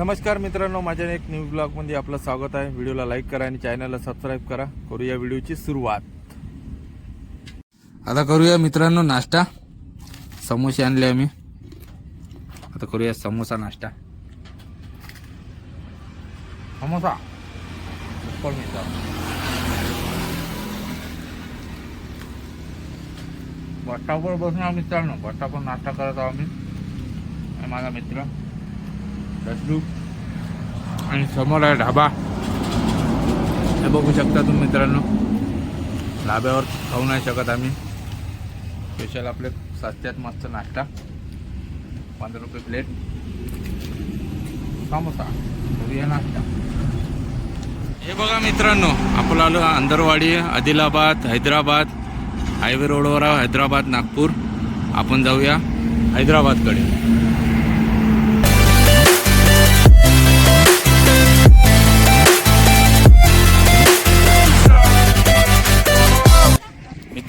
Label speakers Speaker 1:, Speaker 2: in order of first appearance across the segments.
Speaker 1: नमस्कार मित्रांनो माझ्या एक न्यू ब्लॉगमध्ये आपलं स्वागत आहे. व्हिडिओला लाईक करा आणि चॅनलला सबस्क्राईब करा. करूया व्हिडिओची सुरुवात. आता करूया मित्रांनो नाश्ता. समोसे आणले आम्ही. आता करूया समोसा नाश्ता. समोसा. सुपर मित्र बसस्टॉपवर बसून मित्रांनो. बसस्टॉपवर नाश्ता करत आहोत आम्ही. माझा मित्र. रसलू आणि समोर आहे ढाबा. हे बघू शकता तुम्ही मित्रांनो. ढाब्यावर खाऊ नाही शकत आम्ही. स्पेशल आपले सस्त्यात मस्त नाश्ता. पंधरा रुपये प्लेट समोसा. घरी नाश्ता. हे बघा मित्रांनो आपलं आलो अंदरवाडी आदिलाबाद हैदराबाद हायवे रोडवर हैदराबाद नागपूर. आपण जाऊया हैदराबादकडे.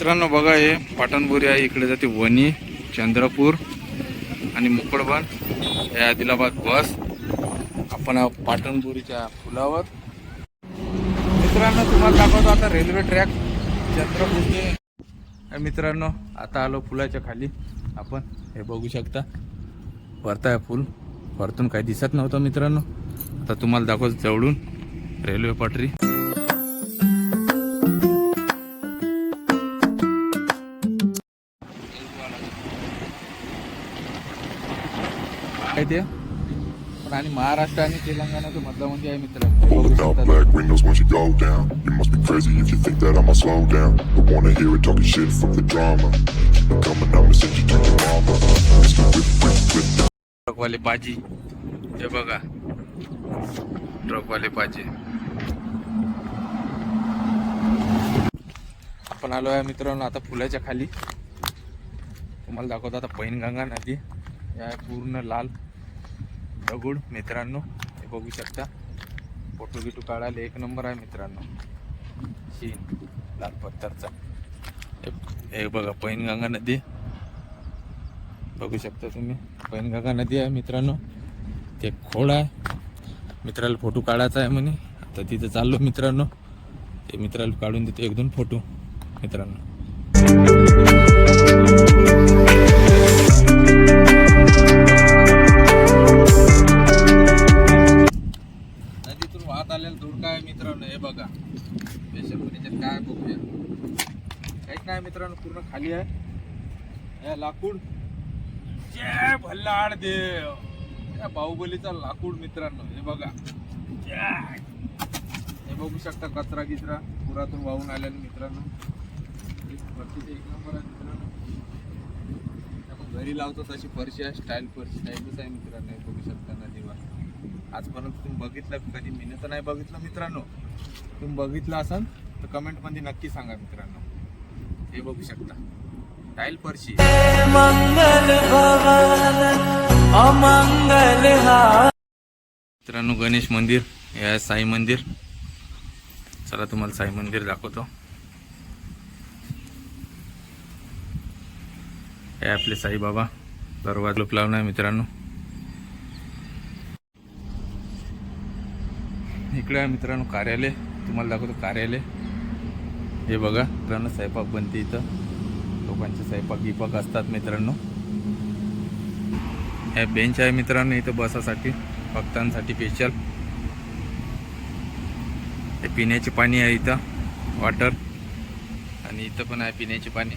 Speaker 1: मित्रांनो बघा हे पाटणबोरी आहे इकडे जाते वणी चंद्रपूर आणि मुकडबन हे आदिलाबाद बस. आपण आहोत पाटणबुरीच्या पुलावर. मित्रांनो तुम्हाला दाखवतो आता रेल्वे ट्रॅक चंद्रपूरचे. मित्रांनो आता आलो पुलाच्या खाली. आपण हे बघू शकता. वरताय फुल वरतून काही दिसत नव्हतं मित्रांनो. आता तुम्हाला दाखवतो जवळून. रेल्वे पटरी.
Speaker 2: I'ma send you to your mama. Mr. Whip, whip, whip.
Speaker 1: ट्रकवाले पाजी. हे बघा. ट्रकवाले पाजी. आपण आलो आहे मित्रांनो आता पुलाच्या खाली. तुम्हाला दाखवतो आता पैनगंगा नदी. या पूर्ण लाल दगड मित्रांनो हे बघू शकता. फोटो बिटू काढायला एक नंबर आहे मित्रांनो. शीन लाल पत्थरचा. हे- हे बघा पैनगंगा नदी. बघू शकता तुम्ही पैनगंगा नदी आहे मित्रांनो. ते खोड आहे. मित्राला फोटो काढायचा आहे म्हणे. आता तिथं चाललो मित्रांनो. ते मित्राला काढून देतो एक दोन फोटो मित्रांनो. मित्रांनो हे बघा. स्पेशल काय बघूया. काहीच नाही मित्रांनो पूर्ण खाली आहे. या लाकूड. जय भल्लाड देव. या बाहुबलीचा लाकूड मित्रांनो हे बघा. हे बघू शकता कचरा गिचरा पुरातून वाहून आल्याने मित्रांनो. एक एक नंबर आहे मित्रांनो. आपण घरी लावतो तशी फरशी आहे स्टाईल फरशी टाईपच आहे मित्रांनो हे बघू शकता. आजपर्यंत तुम्ही बघितलं कधी मी तर नाही बघितलं मित्रांनो. तुम्ही बघितलं असाल तर कमेंटमध्ये नक्की सांगा मित्रांनो. हे बघू शकता. टाईल परशी.
Speaker 3: मंगल अमंगल
Speaker 1: मित्रांनो गणेश मंदिर हे आहे साई मंदिर. चला तुम्हाला साई मंदिर दाखवतो. हे आपले साईबाबा दरवाजा लावून आहे मित्रांनो. इकडे आहे मित्रांनो कार्यालय. तुम्हाला दाखवतो कार्यालय. हे बघा मित्रांनो स्वयंपाक बनते इथं. लोकांचे स्वयंपाक गिपाक असतात मित्रांनो. हे बेंच आहे मित्रांनो इथं बसासाठी. भक्तांसाठी स्पेशल हे पिण्याचे पाणी आहे इथं. वॉटर आणि इथं पण आहे पिण्याचे पाणी.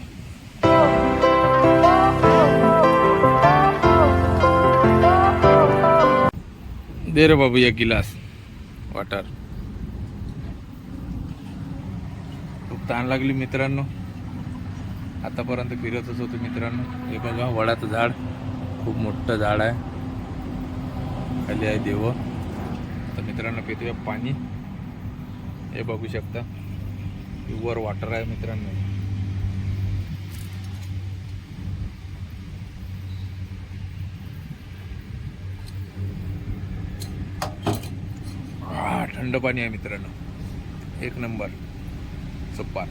Speaker 1: दे रे बाबू एक गिलास. वॉटर. खूप ताण लागली मित्रांनो. आतापर्यंत फिरतच होतो मित्रांनो. हे बघा वडाचं झाड. खूप मोठं झाड आहे. खाली आहे देव. तर मित्रांनो पितोय पाणी. हे बघू शकता. वर वॉटर आहे मित्रांनो. थंड पाणी आहे मित्रांनो. एक नंबर. सुपर.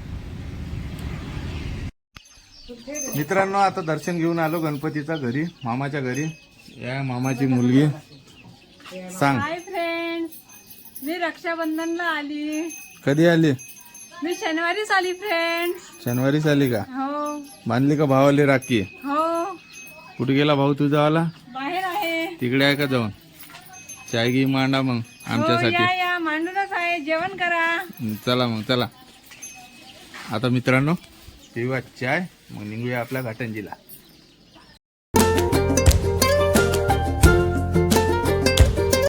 Speaker 1: मित्रांनो आता दर्शन घेऊन आलो गणपतीचा घरी मामाच्या घरी. या मामाची मुलगी. सांग.
Speaker 4: हाय फ्रेंड मी रक्षाबंधनला आली.
Speaker 1: कधी आली?
Speaker 4: मी शनिवारीच आली फ्रेंड
Speaker 1: शनिवारीच आली का?
Speaker 4: हो.
Speaker 1: बांधली का भावाली राखी?
Speaker 4: हो.
Speaker 1: कुठे गेला भाऊ तुझा आला?
Speaker 4: बाहेर आहे.
Speaker 1: तिकडे आहे का जाऊन? चाय घी मांडा मग
Speaker 4: हो
Speaker 1: आमच्यासाठी.
Speaker 4: आहे जेवण करा.
Speaker 1: चला मग चला. आता मित्रांनो पिऊया चाय मग निघूया आपल्या घाटंजीला.